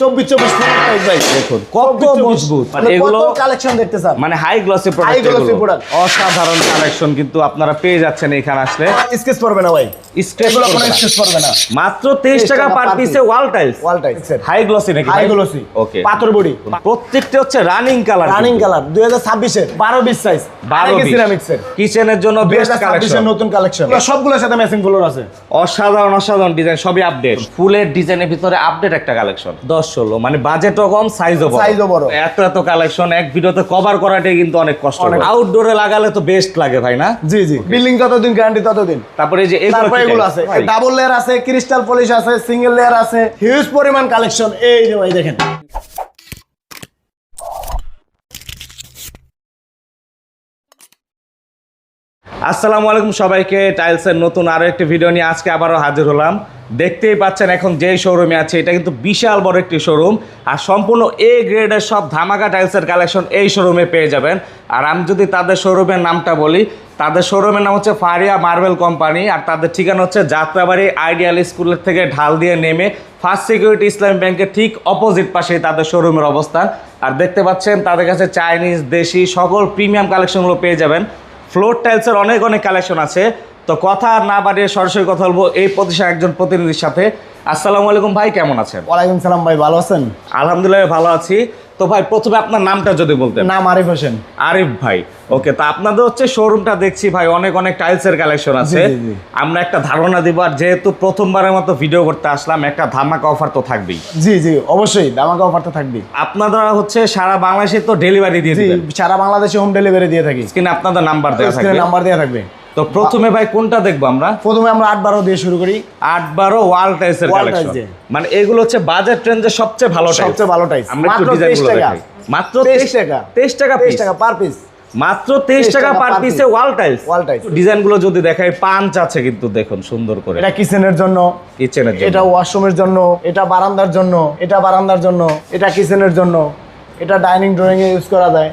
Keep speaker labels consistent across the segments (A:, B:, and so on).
A: চব্বিশ চব্বিশ ভাই
B: দেখুন কত মজবুত।
A: মানে
B: এগুলো
A: কালেকশন দেখতে চান
B: মানে হাই গ্লসি প্রোডাক্ট অসাধারণ কালেকশন কিন্তু আপনারা পেয়ে যাচ্ছেন এখানে আসলে।
A: স্কেচ পড়বে না ভাই।
B: Sketch
A: এগুলো
B: না।
A: স্কেচ না।
B: মাত্র 23 টাকা পার পিসে wall tiles
A: wall types
B: high glossy নাকি?
A: হাই গ্লোসি
B: ওকে
A: পাথর বডি।
B: প্রত্যেকটা হচ্ছে রানিং কালার
A: রানিং কালার দুই হাজার ছাব্বিশের। বারো বিশ সাইজ
B: বারো
A: সিরামিক্স এর
B: কিচেনের জন্য বেস্ট কালেকশন
A: নতুন কালেকশন সবগুলোর সাথে ম্যাচিং ফ্লোর আছে।
B: অসাধারণ অসাধারণ ডিজাইন সবই আপডেট ফুলের ডিজাইনের ভিতরে আপডেট একটা কালেকশন দশ ষোলো মানে বাজেটও কম সাইজও বড়।
A: Size বড়।
B: এত এত কালেকশন এক ভিডিওতে কভার করাটাই কিন্তু অনেক কষ্ট। আউটডোরে লাগালে তো বেস্ট লাগে ভাই না?
A: জি জি। বিল্ডিং যতদিন গ্যারান্টি ততদিন।
B: তারপরে যে এগুলো
A: আছে। ডাবল লেয়ার আছে ক্রিস্টাল পলিশ আছে সিঙ্গেল লেয়ার আছে। হিউজ পরিমাণ কালেকশন এই যে ভাই দেখেন।
B: আসসালামু আলাইকুম সবাইকে। টাইলসের নতুন আরও একটি ভিডিও নিয়ে আজকে আবারও হাজির হলাম। দেখতেই পাচ্ছেন এখন যে শোরুমে আছে এটা কিন্তু বিশাল বড় একটি শোরুম আর সম্পূর্ণ এ গ্রেডের সব ধামাকা টাইলসের কালেকশন এই শোরুমে পেয়ে যাবেন। আর আমি যদি তাদের শোরুমের নামটা বলি তাদের শোরুমের নাম হচ্ছে ফারিয়া মার্বেল কোম্পানি আর তাদের ঠিকানা হচ্ছে যাত্রাবাড়ি আইডিয়াল স্কুলের থেকে ঢাল দিয়ে নেমে ফার্স্ট সিকিউরিটি ইসলামী ব্যাংকের ঠিক অপোজিট পাশেই তাদের শোরুমের অবস্থান। আর দেখতে পাচ্ছেন তাদের কাছে চাইনিজ দেশি সকল প্রিমিয়াম কালেকশনগুলো পেয়ে যাবেন। ফ্লোর টাইলসের অনেক অনেক কালেকশন আছে। তো কথা আর না বাড়িয়ে সরাসরি কথা বলব এই প্রতিষ্ঠান একজন প্রতিনিধির সাথে। আসসালামু আলাইকুম ভাই কেমন আছেন?
A: ওয়ালাইকুম সালাম ভাই ভালো আছেন?
B: আলহামদুলিল্লাহ ভালো আছি। তো ভাই প্রথমে আপনার নামটা যদি বলতেন।
A: নাম আরিফ হোসেন।
B: আরিফ ভাই ওকে তো আপনাদের হচ্ছে শোরুমটা দেখছি ভাই অনেক অনেক টাইলসের কালেকশন আছে। আমরা একটা ধারণা দিব আর যেহেতু প্রথমবারের মতো ভিডিও করতে আসলাম একটা ধামাকা অফার তো থাকবেই।
A: জি জি অবশ্যই ধামাকা অফার তো থাকবে
B: আপনারা হচ্ছে সারা বাংলাদেশে তো ডেলিভারি দিয়ে দিবেন।
A: সারা বাংলাদেশে হোম ডেলিভারি দিয়ে থাকি।
B: স্ক্রিনে আপনাদের নাম্বার দেওয়া থাকবে।
A: নাম্বার দেওয়া থাকবে।
B: তো প্রথমে ভাই কোনটা দেখব আমরা?
A: প্রথমে আমরা আট বারো দিয়ে শুরু করি।
B: আট বারো ওয়াল
A: Wall
B: কালেকশন মানে এগুলো হচ্ছে বাজার ট্রেন্ডের সবচেয়ে ভালো টাইলস।
A: সবচেয়ে ভালো টাইস
B: আমরা একটু দেখাই। মাত্র
A: তেইশ
B: 23
A: টাকা।
B: তেইশ টাকা
A: তেইশ
B: পিস
A: টাকা পার পিস
B: মাত্র তেইশ
A: 23
B: টাকা পার পিসে ওয়াল টাইলস।
A: Wall tiles।
B: ডিজাইনগুলো যদি দেখাই পাঁচ আছে কিন্তু দেখুন সুন্দর করে।
A: এটা কিচেনের জন্য।
B: কিচেনের জন্য।
A: এটা ওয়াশরুমের জন্য। এটা বারান্দার জন্য। এটা বারান্দার জন্য। এটা কিচেনের জন্য। এটা ডাইনিং ড্রয়িং এ ইউজ করা যায়।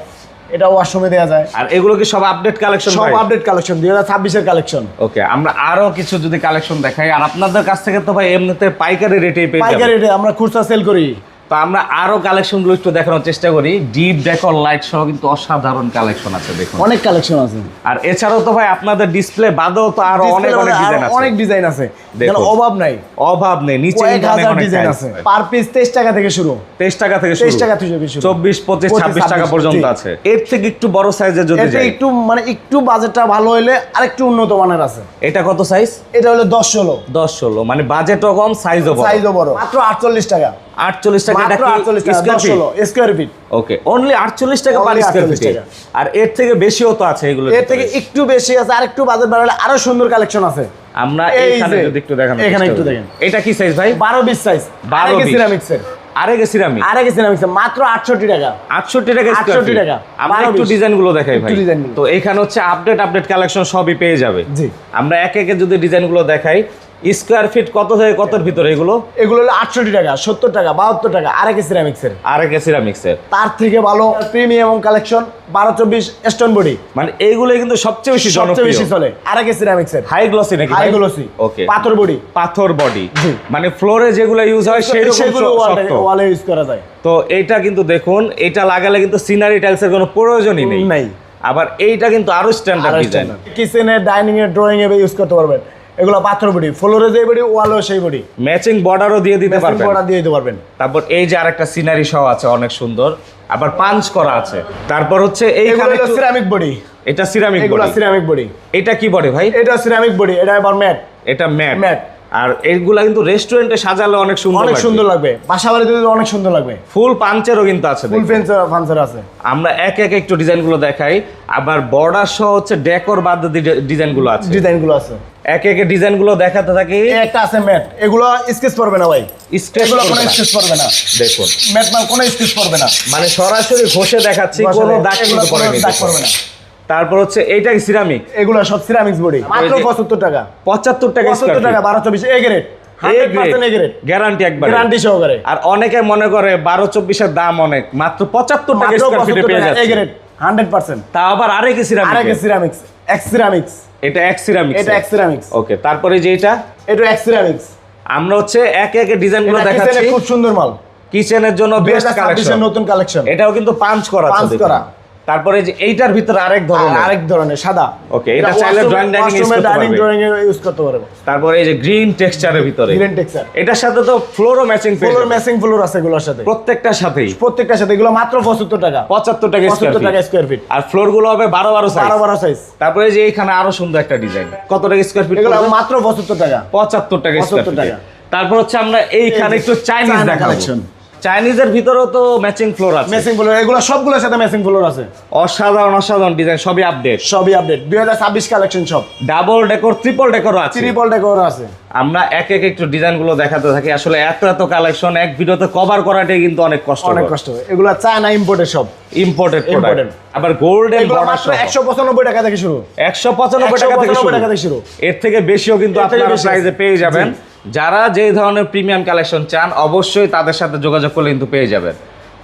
A: এটা ওয়াশরুমে দেওয়া যায়।
B: আর এগুলো কি সব আপডেট কালেকশন
A: সব আপডেট কালেকশন দুই হাজার ছাব্বিশের কালেকশন
B: ওকে আমরা আরও কিছু যদি কালেকশন দেখাই আর আপনাদের কাছ থেকে তো ভাই এমনিতে পাইকারি রেটে
A: পাইকারি রেটে আমরা খুচরা সেল করি।
B: তো আমরা আরও কালেকশনগুলো একটু দেখানোর চেষ্টা করি। ডিপ ডেকর লাইট সহ কিন্তু অসাধারণ কালেকশন আছে দেখুন।
A: অনেক কালেকশন আছে।
B: আর এছাড়াও তো ভাই আপনাদের ডিসপ্লে বাদেও তো আরও অনেক অনেক ডিজাইন আছে।
A: অনেক ডিজাইন আছে।
B: দেখুন।
A: অভাব নাই।
B: অভাব নেই নিচে অনেক
A: ডিজাইন আছে। পার পিস তেইশ টাকা থেকে শুরু।
B: তেইশ টাকা থেকে শুরু।
A: টাকা থেকে শুরু।
B: চব্বিশ পঁচিশ
A: 25,
B: ছাব্বিশ টাকা পর্যন্ত আছে। এর থেকে একটু বড় সাইজের যদি যাই।
A: একটু মানে একটু বাজেটটা ভালো হইলে আরেকটু উন্নত মানের আছে।
B: এটা কত সাইজ
A: এটা হলো দশ ষোলো।
B: দশ ষোলো মানে বাজেটও কম সাইজও বড়।
A: সাইজও বড়। মাত্র আটচল্লিশ টাকা।
B: টাকা এটা
A: টাকা দশ ষোলো স্কোয়ার ফিট
B: ওকে অনলি আটচল্লিশ টাকা পার
A: Only
B: স্কোয়ার
A: 48
B: ফিট আর এর থেকে বেশিও তো আছে এগুলো
A: এর থেকে একটু বেশি আছে আর একটু বাজেট বাড়ালে আরও সুন্দর কালেকশন আছে।
B: আমরা এখানে যদি একটু দেখানো
A: এখানে একটু দেখেন।
B: এটা কি সাইজ ভাই?
A: বারো বিশ সাইজ
B: 12 20
A: সিরামিক্সের
B: আরেক সিরামি
A: আরেকে সিরামিক্সের মাত্র আটষট্টি টাকা।
B: আটষট্টি টাকা
A: 68 টাকা।
B: আমরা একটু ডিজাইনগুলো দেখাই ভাই। তো এখানে হচ্ছে আপডেট আপডেট কালেকশন সবই পেয়ে যাবে।
A: জি।
B: আমরা এক একে যদি ডিজাইনগুলো দেখাই স্কোয়ার ফিট কত থেকে কতর ভিতরে এগুলো?
A: এগুলো হলো আটষট্টি টাকা সত্তর টাকা বাহাত্তর টাকা আরেকে সিরামিক্সের
B: আরেক সিরামিক্সের
A: তার থেকে ভালো প্রিমিয়াম কালেকশন বারো চব্বিশ স্টোন বডি
B: মানে এইগুলো কিন্তু সবচেয়ে বেশি
A: সবচেয়ে বেশি চলে আরেকে সিরামিক্সের
B: হাই গ্লসি নাকি
A: হাই গ্লোসি
B: ওকে
A: পাথর বডি
B: পাথর বডি মানে ফ্লোরে যেগুলো ইউজ হয় সেই
A: সেগুলো ওয়ালে ইউজ করা যায়।
B: তো এইটা কিন্তু দেখুন এটা লাগালে কিন্তু সিনারি টাইলসের কোনো প্রয়োজনই নেই।
A: নাই।
B: আবার এইটা কিন্তু আরও স্ট্যান্ডার্ড ডিজাইন
A: কিচেনে ডাইনিং এ ড্রয়িং এ ইউজ করতে পারবেন। এগুলো পাথর বডি ফ্লোরে যে বডি ওয়ালও সেই বডি।
B: ম্যাচিং বর্ডারও দিয়ে দিতে পারবেন।
A: বর্ডার দিয়ে দিতে পারবেন।
B: তারপর এই যে আরেকটা সিনারি সহ আছে অনেক সুন্দর। আবার পাঞ্চ করা আছে। তারপর হচ্ছে এইখানে
A: সিরামিক বডি
B: এটা সিরামিক
A: এগুলো সিরামিক বডি
B: এটা কি বডি ভাই?
A: এটা সিরামিক বডি এটা আবার ম্যাট
B: এটা ম্যাট
A: Matte।
B: আর এইগুলা কিন্তু রেস্টুরেন্টে সাজালে অনেক সুন্দর
A: অনেক সুন্দর লাগবে। বাসা বাড়িতে অনেক সুন্দর লাগবে।
B: ফুল পাঞ্চেরও কিন্তু আছে
A: ফুল। ফেন্স ফান্সার আছে।
B: আমরা এক এক একটু ডিজাইনগুলো দেখাই। আবার বর্ডার সহ হচ্ছে ডেকোর বাদ ডিজাইনগুলো আছে।
A: ডিজাইনগুলো আছে।
B: এক এক ডিজাইনগুলো দেখাতে থাকি।
A: একটা আছে ম্যাট। এগুলো স্কেচ পড়বে না ভাই।
B: স্ক্র্যাচ
A: এগুলো কোনো স্কেচ পড়বে না।
B: দেখুন।
A: ম্যাট মানে কোনো স্কেচ পড়বে না।
B: মানে সরাসরি ঘষে দেখাচ্ছি কোনো দাগ কিন্তু
A: পড়বে না।
B: তারপর হচ্ছে এইটা সিরামিক
A: এগুলো সব সিরামিক্স বডি। মাত্র
B: যে-
A: পঁচাত্তর টাকা।
B: পঁচাত্তর টাকা
A: পঁচাত্তর টাকা বারো চব্বিশ এ গ্রেড
B: গ্যারান্টি একবার।
A: গ্যারান্টি সহকারে।
B: আর অনেকে মনে করে চব্বিশের দাম অনেক। মাত্র পঁচাত্তর টাকা
A: মাত্র
B: স্কোয়ার ফিটে পেয়ে
A: এ
B: যাচ্ছে।
A: Grade hundred percent.
B: তা আবার আরেক সিরামিক
A: একটা সিরামিক্স এক্স সিরামিক্স
B: এটা এক সিরামিক
A: এটা এক্স সিরামিক্স
B: ওকে তারপরে যে এটা?
A: এটা এক্স সিরামিক্স
B: আমরা হচ্ছে এক এক ডিজাইনগুলো
A: এটা
B: দেখাচ্ছি।
A: খুব সুন্দর মাল।
B: কিচেনের জন্য বেস্ট কালেকশন
A: নতুন কালেকশন
B: এটাও কিন্তু পাঞ্চ করা দেখুন।
A: করা।
B: তারপরে যে এইটার ভিতরে আরেক ধরনের।
A: আরেক ধরনের সাদা।
B: Okay, এটা চাইলে drawing dining use করতে পারবে।
A: ড্রয়িং এ ইউজ করতে পারবে।
B: তারপরে এই যে গ্রিন টেক্সচারের ভিতরে।
A: গ্রিন টেক্সচার
B: এটার সাথে তো ফ্লোরও ম্যাচিং
A: ফ্লোর ম্যাচিং ফ্লোর আছে এগুলোর সাথে।
B: প্রত্যেকটার সাথেই।
A: প্রত্যেকটার সাথে এগুলো মাত্র 75 টাকা।
B: পঁচাত্তর টাকা স্কোয়ার
A: 75 টাকা স্কয়ার ফিট
B: আর ফ্লোরগুলো হবে বারো বারো সাইজ
A: 12 12 সাইজ
B: তারপরে যে এখানে আরও সুন্দর একটা ডিজাইন কত টাকা স্কোয়ার ফিট
A: এগুলো মাত্র 75 টাকা।
B: পঁচাত্তর টাকা স্কোয়ার
A: 75 টাকা।
B: তারপর হচ্ছে আমরা এইখানে একটু চাইনিজ দেখাবো। চাইনিজের ভিতরেও তো ম্যাচিং ফ্লোর আছে।
A: ম্যাচিং ফ্লোর এগুলো সবগুলোর সাথে ম্যাচিং ফ্লোর আছে।
B: অসাধারণ অসাধারণ ডিজাইন সবই আপডেট
A: সবই আপডেট 2026 কালেকশন সব।
B: ডাবল ডেকোর ট্রিপল ডেকোরও আছে।
A: ট্রিপল ডেকোর আছে।
B: আমরা এক এক একটু ডিজাইনগুলো দেখাতে থাকি। আসলে এত এত কালেকশন এক ভিডিওতে কভার করাটাই কিন্তু অনেক কষ্ট
A: অনেক কষ্ট এগুলো চায়না ইম্পোর্টেড সব।
B: ইম্পোর্টেড প্রোডাক্ট আবার গোল্ডেন বর্ডার
A: মাত্র 195 টাকা থেকে শুরু।
B: একশো পঁচানব্বই টাকা থেকে
A: 195
B: শুরু।
A: টাকা থেকে শুরু।
B: এর থেকে বেশিও কিন্তু আপনারা প্রাইজে পেয়ে যাবেন। যারা যে ধরনের প্রিমিয়াম কালেকশন চান অবশ্যই তাদের সাথে যোগাযোগ করলে কিন্তু পেয়ে যাবেন।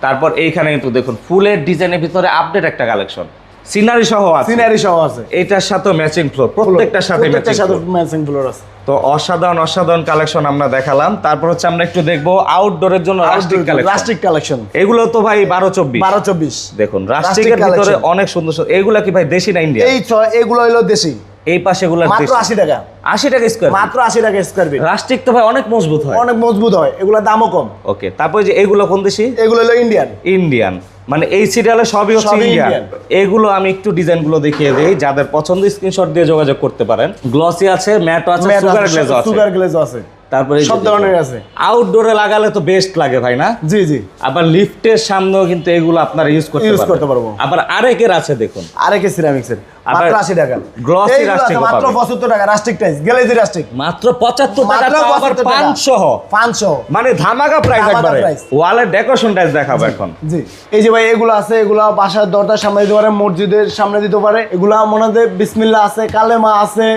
B: তারপর এইখানে কিন্তু দেখুন ফুলের ডিজাইনের ভিতরে আপডেট একটা কালেকশন সিনারি সহ আছে।
A: সিনারি সহ আছে।
B: এটার সাথে ম্যাচিং ফ্লোর প্রত্যেকটার সাথে ম্যাচিং
A: সাথে ম্যাচিং ফ্লোর আছে।
B: তো অসাধারণ অসাধারণ কালেকশন আমরা দেখালাম। তারপর হচ্ছে আমরা একটু দেখব আউটডোরের জন্য রাস্টিক কালেকশন
A: রাস্টিক কালেকশন
B: এগুলো তো ভাই বারো চব্বিশ।
A: 12 24
B: দেখুন রাস্টিকের ভিতরে অনেক সুন্দর সুন্দর। এগুলা কি ভাই দেশি না ইন্ডিয়া
A: এই ছয় এগুলো হলো দেশি।
B: এই পাশে গুলো
A: মাত্র 80 টাকা।
B: আশি টাকা স্কোয়ার
A: মাত্র 80 টাকা স্কয়ার ফিট
B: রাষ্ট্রিক তো ভাই অনেক মজবুত হয়।
A: অনেক মজবুত হয় এগুলা দামও কম।
B: ওকে তারপরে যে এগুলো কোন দেশি?
A: এগুলো হলো ইন্ডিয়ান
B: ইন্ডিয়ান মানে এই সিরিয়ালে সবই হচ্ছে ইন্ডিয়ান এগুলো আমি একটু ডিজাইনগুলো দেখিয়ে দেই যাদের পছন্দ স্ক্রিনশট দিয়ে যোগাযোগ করতে পারেন। গ্লসি আছে ম্যাট আছে সুগার গ্লেজ আছে।
A: সুগার গ্লেজ আছে।
B: তারপরে
A: সব ধরনের আছে।
B: আউটডোরে লাগালে তো বেস্ট লাগে ভাই না?
A: জি জি।
B: আবার লিফটের সামনেও কিন্তু এগুলো আপনারা ইউজ করতে পারবেন।
A: করতে পারব।
B: আবার আরেকের আছে দেখুন।
A: আরেকে সিরামিক্স এর মাত্র 80 টাকা।
B: glossy
A: এইগুলো আছে
B: rustic ও
A: মাত্র 75 টাকা রাস্টিক টাইস গ্লেজি রাস্টিক
B: মাত্র পঁচাত্তর টাকা
A: মাত্র
B: আবার
A: 75 টাকা।
B: পাঁচ সহ
A: 500
B: মানে ধামাকা প্রাইস একবারে। ওয়ালের ডেকোরেশন টাইস দেখাবো এখন।
A: জি। এই যে ভাই এগুলো আছে এগুলো বাসার দরজার সামনে দিতে পারে মসজিদের সামনে দিতে পারে এগুলো মনে হয় বিসমিল্লাহ আছে কালেমা আছে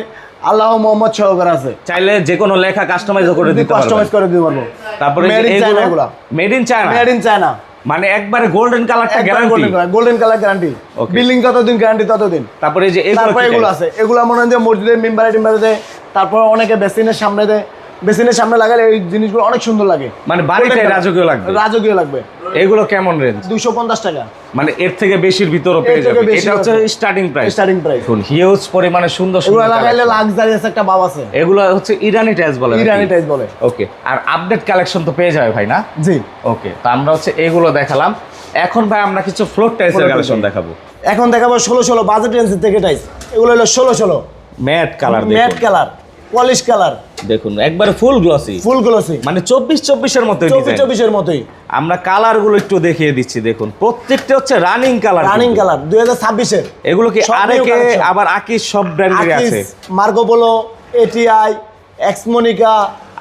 A: আল্লাহ মোহাম্মদ সহকার আছে।
B: চাইলে যে কোনো লেখা কাস্টমাইজ করে দিতে পারবেন।
A: কাস্টমাইজ করে দিতে পারব।
B: তারপরে
A: এগুলো
B: made in China
A: made in China
B: মানে একবারে গোল্ডেন কালারটা guarantee
A: golden colour guarantee. Building যতদিন গ্যারান্টি ততদিন।
B: তারপরে এই যে
A: তারপরে এগুলো? আছে। এগুলো মনে হয় যে মসজিদের মেম্বারে টিম্বারে দেয় তারপর অনেকে বেসিনের সামনে দেয়। বেসিনের সামনে লাগালে এই জিনিসগুলো অনেক সুন্দর লাগে।
B: মানে বাড়িটাই রাজকীয় লাগবে।
A: রাজকীয় লাগবে।
B: এগুলো কেমন রেঞ্জ
A: দুশো পঞ্চাশ টাকা।
B: মানে এর থেকে বেশির ভিতরও পেয়ে যাবে। এটা হচ্ছে স্টার্টিং প্রাইস
A: স্টার্টিং প্রাইস
B: দেখুন হিউজ পরিমাণে সুন্দর সুন্দর
A: এগুলো
B: লাগাইলে।
A: লাক্সারিয়াস একটা ভাব আছে।
B: এগুলো হচ্ছে ইরানি টাইলস বলে
A: ইরানি টাইলস বলে।
B: ওকে আর আপডেট কালেকশন তো পেয়ে যাবে ভাই না?
A: জি।
B: ওকে তো আমরা হচ্ছে এগুলো দেখালাম। এখন ভাই আমরা কিছু ফ্লোর টাইলসের
A: Floor
B: কালেকশন দেখাবো।
A: এখন দেখাবো ষোলো ষোলো বাজেট রেঞ্জ থেকে টাইলস এগুলো হলো ষোলো ষোলো।
B: Matte colour
A: matte colour polish colour.
B: দেখুন একবারে ফুল গ্লসি
A: ফুল গ্লোসি
B: মানে চব্বিশ চব্বিশের মতো
A: চব্বিশ চব্বিশের মতোই।
B: আমরা কালারগুলো একটু দেখিয়ে দিচ্ছি দেখুন। প্রত্যেকটা হচ্ছে রানিং কালার
A: রানিং কালার দুই হাজার ছাব্বিশের।
B: এগুলো কি আরেকে আবার আকিস সব ব্র্যান্ডেরই আছে?
A: মার্কোপোলো এটিআই এক্সমোনিকা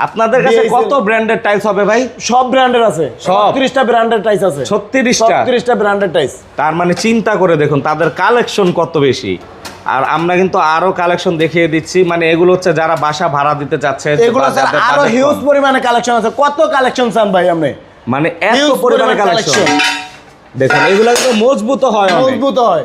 B: আপনাদের কাছে কত ব্র্যান্ডের টাইলস হবে ভাই?
A: সব ব্র্যান্ডের আছে।
B: সব।
A: তিরিশটা ব্র্যান্ডের টাইস আছে।
B: ছত্রিশটা?
A: তিরিশটা ব্র্যান্ডের টাইস
B: তার মানে চিন্তা করে দেখুন তাদের কালেকশন কত বেশি? আর আমরা কিন্তু আরও কালেকশন দেখিয়ে দিচ্ছি। মানে এগুলো হচ্ছে যারা বাসা ভাড়া দিতে চাচ্ছে
A: এগুলো স্যার
B: আরও
A: হিউজ। পরিমাণে কালেকশন আছে। কত কালেকশন চান ভাই আপনি?
B: মানে এত পরিমাণে কালেকশন
A: দেখেন
B: দেখুন এগুলো কিন্তু মজবুত হয়
A: মজবুত হয়।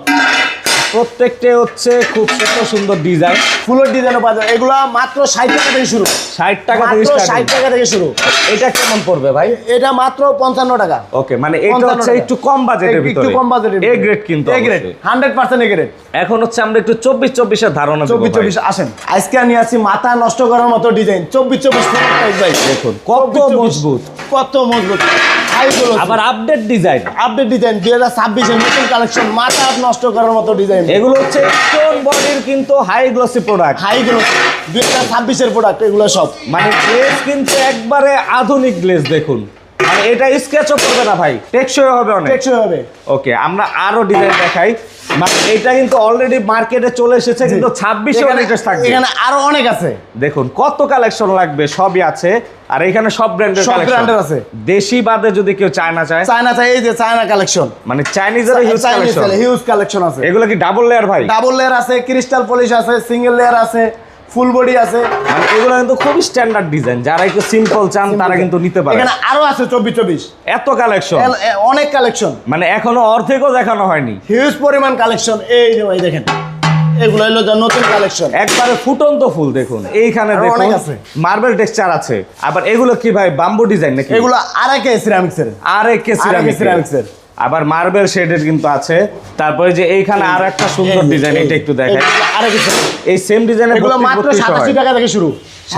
B: প্রত্যেকটা হচ্ছে খুব সুন্দর সুন্দর ডিজাইন
A: ফুলের ডিজাইনও পাওয়া যায়। এগুলো মাত্র ষাট টাকা থেকে শুরু।
B: ষাট টাকা থেকে
A: ষাট টাকা থেকে শুরু।
B: এটা কেমন পড়বে ভাই?
A: এটা মাত্র পঞ্চান্ন টাকা।
B: ওকে মানে এটা হচ্ছে একটু কম বাজেটের ভিতরে।
A: একটু কম বাজেটের
B: এ গ্রেড কিন্তু
A: A grade hundred percent A grade
B: এখন হচ্ছে আমরা একটু চব্বিশ চব্বিশের ধারণা
A: চব্বিশ চব্বিশ আসেন। আজকে নিয়ে আসি মাথা নষ্ট করার মতো ডিজাইন চব্বিশ চব্বিশ ভাই।
B: দেখুন কত
A: 24, 24
B: মজবুত।
A: কত মজবুত।
B: আবার আপডেট ডিজাইন
A: আপডেট ডিজাইন দুই হাজার ছাব্বিশের নতুন কালেকশন মাথা নষ্ট করার মতো ডিজাইন
B: এগুলো হচ্ছে স্টোন বডির কিন্তু হাই গ্লসি প্রোডাক্ট
A: হাইগুলো দুই হাজার ছাব্বিশের প্রোডাক্ট এগুলো সব।
B: মানে গ্লেজ কিন্তু একবারে আধুনিক গ্লেজ দেখুন। মানে এটা স্কেচও করবে না ভাই টেকসই হবে অনেক।
A: টেকসই হবে।
B: ওকে আমরা আরও ডিজাইন দেখাই। মানে এটা কিন্তু অলরেডি মার্কেটে চলে এসেছে কিন্তু ছাব্বিশে লেটেস্ট থাকবে।
A: এখানে আরও অনেক আছে।
B: দেখুন কত কালেকশন লাগবে সবই আছে। আর এখানে সব ব্র্যান্ডের
A: সব এর আছে।
B: দেশি বাদে যদি কেউ চায়না চায়।
A: চায়না চাই এই যে চায়না কালেকশন
B: মানে চাইনিজের হিউজ কালেকশন
A: হিউজ কালেকশন আছে।
B: এগুলো কি ডাবল লেয়ার ভাই?
A: ডাবল লেয়ার আছে ক্রিস্টাল পলিশ আছে সিঙ্গেল লেয়ার আছে। ফুল বডি আছে।
B: এগুলো কিন্তু খুবই স্ট্যান্ডার্ড ডিজাইন যারা একটু সিম্পল চান তারা কিন্তু নিতে পারে।
A: এখানে আরও আছে চব্বিশ চব্বিশ।
B: এত কালেকশন
A: অনেক কালেকশন
B: মানে এখনও অর্ধেকও দেখানো হয়নি।
A: হিউজ পরিমাণ কালেকশন এই যে ভাই দেখেন। এগুলো হলো যা নতুন কালেকশন
B: একবারে ফুটন্ত ফুল দেখুন। এইখানে দেখুন
A: অনেক আছে।
B: মার্বেল টেক্সচার আছে। আবার এগুলো কি ভাই বাম্বু ডিজাইন নাকি?
A: এগুলো আরেকে সিরামিক্সের
B: আর একে
A: আরেকে
B: সিরামিক্সের
A: সিরামিক্সের
B: আবার মার্বেল শেডের কিন্তু আছে। তারপরে যে এইখানে আর একটা সুন্দর ডিজাইন এটা একটু দেখাই। এই সেম ডিজাইনের
A: এগুলো মাত্র সাতাশি টাকা থেকে শুরু।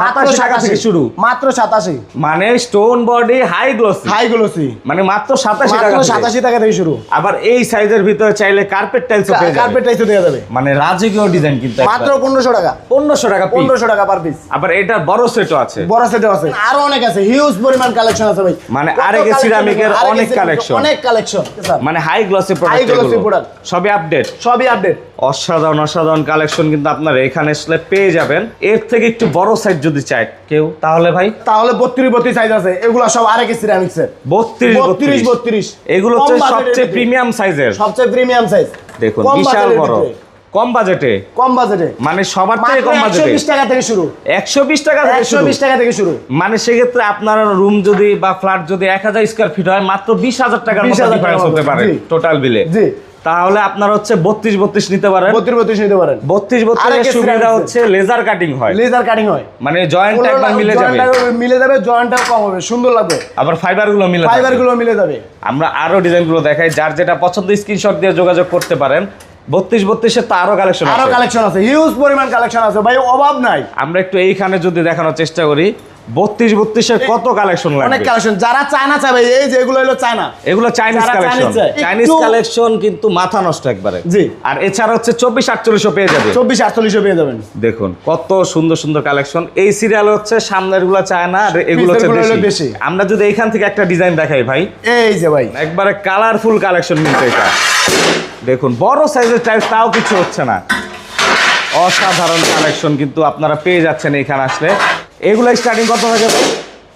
A: মাত্র
B: 87 টাকা থেকে শুরু?
A: মাত্র সাতাশি।
B: মানে stone body high glossy
A: high glossy
B: মানে মাত্র সাতাশি টাকা
A: সাতাশি টাকা থেকে শুরু।
B: আবার এই সাইজের ভিতরে চাইলে কার্পেট টাইলস
A: কার্পেট দেওয়া যাবে।
B: মানে রাজকীয় ডিজাইন কিন্তু
A: মাত্র পনেরোশো টাকা।
B: পনেরোশো টাকা
A: পনেরোশো টাকা পার পিস
B: আবার এটার বড় সেটও আছে।
A: বড় সেটও আছে। আরও অনেক আছে। হিউজ পরিমাণ কালেকশন আছে ভাই।
B: মানে আরেকে সিরামিকের অনেক
A: সিরামিকের
B: collection।
A: অনেক কালেকশন
B: মানে high glossy
A: product high
B: glossy
A: product
B: সবই আপডেট
A: সবই আপডেট
B: অসাধারণ অসাধারণ কালেকশন কিন্তু আপনারা এখানে আসলে পেয়ে যাবেন। এর থেকে একটু বড় সাইজ যদি চাই কেউ তাহলে ভাই?
A: তাহলে বত্রিশ বত্রিশ সাইজ আছে। এগুলো সব আরেক সিরামিক্সের
B: বত্রিশ
A: বত্রিশ।
B: বত্রিশ
A: বত্রিশ।
B: এগুলো
A: কম
B: হচ্ছে সবচেয়ে প্রিমিয়াম সাইজের
A: সবচেয়ে প্রিমিয়াম সাইজ
B: দেখুন বিশাল বড়। কম বাজেটে?
A: কম বাজেটে।
B: মানে সবার থেকে কম বাজেটে?
A: বিশ টাকা থেকে শুরু।
B: একশো বিশ টাকা থেকে
A: একশো
B: শুরু
A: বিশ টাকা থেকে শুরু।
B: মানে সেক্ষেত্রে আপনার রুম যদি বা ফ্ল্যাট যদি এক হাজার স্কোয়ার ফিট হয় মাত্র বিশ হাজার টাকার
A: 20,000
B: মতো ডিফারেন্স হতে পারে টোটাল বিলে
A: জি।
B: তাহলে আপনার হচ্ছে বত্রিশ বত্রিশ নিতে পারেন।
A: বত্রিশ বত্রিশ নিতে পারেন।
B: বত্রিশ বত্রিশ
A: আরেকে
B: সুবিধা হচ্ছে লেজার কাটিং হয়।
A: লেজার কাটিং হয়।
B: মানে জয়েন্ট একবার মিলে যাবে।
A: জয়েন্টটা মিলে যাবে জয়েন্টটাও কম হবে। সুন্দর লাগবে।
B: আবার ফাইবারগুলো মিলে
A: ফাইবারগুলো মিলে যাবে।
B: আমরা আরও ডিজাইনগুলো দেখাই। যার যেটা পছন্দ স্ক্রিনশট দিয়ে যোগাযোগ করতে পারেন। বত্রিশ বত্রিশের তো আরও কালেকশন আরও
A: কালেকশন আছে। হিউজ পরিমাণ কালেকশন আছে। ভাই অভাব নাই।
B: আমরা একটু এইখানে যদি দেখানোর চেষ্টা করি বত্রিশ বত্রিশের কত কালেকশন
A: অনেক কালেকশন যারা চায়না চাবে এই যে এগুলো হলো চায়না।
B: এগুলো চাইনিজ কালেকশন চাইনিজ কালেকশন কিন্তু মাথা নষ্ট একবারে।
A: জি।
B: আর এছাড়া হচ্ছে চব্বিশ আটচল্লিশও পেয়ে যাবে।
A: চব্বিশ আটচল্লিশও পেয়ে যাবেন।
B: দেখুন কত সুন্দর সুন্দর কালেকশন এই সিরিয়াল হচ্ছে সামনেরগুলো চায়না আর এগুলো হচ্ছে দেশি। আমরা যদি এখান থেকে একটা ডিজাইন দেখাই ভাই।
A: এই যে ভাই।
B: একবারে কালারফুল কালেকশন কিন্তু এটা। দেখুন বড় সাইজের টাইলস তাও কিছু হচ্ছে না। অসাধারণ কালেকশন কিন্তু আপনারা পেয়ে যাচ্ছেন এখানে আসলে। এগুলো স্টার্টিং কত হয়ে যাবে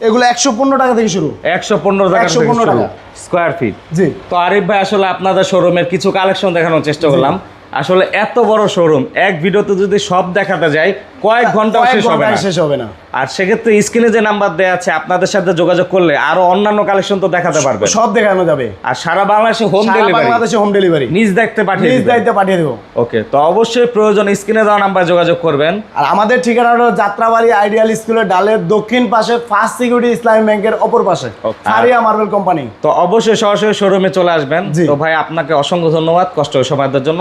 A: এগুলো একশো পনেরো টাকা থেকে শুরু।
B: একশো পনেরো টাকা
A: 115 টাকা।
B: স্কোয়ার ফিট
A: জি।
B: তো আরিফ ভাই আসলে আপনাদের শোরুমের কিছু কালেকশন দেখানোর চেষ্টা করলাম। আসলে এত বড় শোরুম এক ভিডিওতে যদি সব দেখাতে যাই কয়েক
A: ঘণ্টা
B: শেষ হবে না।
A: শেষ হবে না।
B: আর সেক্ষেত্রে স্ক্রিনে যে নাম্বার দেওয়া আছে আপনাদের সাথে যোগাযোগ করলে আরও অন্যান্য কালেকশন তো দেখাতে পারবে
A: সব দেখানো যাবে।
B: আর সারা বাংলাদেশে হোম
A: সারা
B: ডেলিভারি
A: বাংলাদেশে হোম ডেলিভারি
B: নিজ দেখতে পাঠিয়ে
A: নিজ। দায়িত্বে পাঠিয়ে দেবো।
B: ওকে তো অবশ্যই প্রয়োজন স্ক্রিনে দেওয়া নাম্বার যোগাযোগ করবেন।
A: আর আমাদের ঠিকানা হলো যাত্রাবাড়ি আইডিয়াল স্কুলের ডালের দক্ষিণ পাশে ফার্স্ট সিকিউরিটি ইসলামী ব্যাংকের অপর পাশে. সারিয়া মার্বেল কোম্পানি
B: তো অবশ্যই সরাসরি শোরুমে চলে আসবেন। তো ভাই আপনাকে অসংখ্য ধন্যবাদ কষ্ট সময় দেওয়ার জন্য।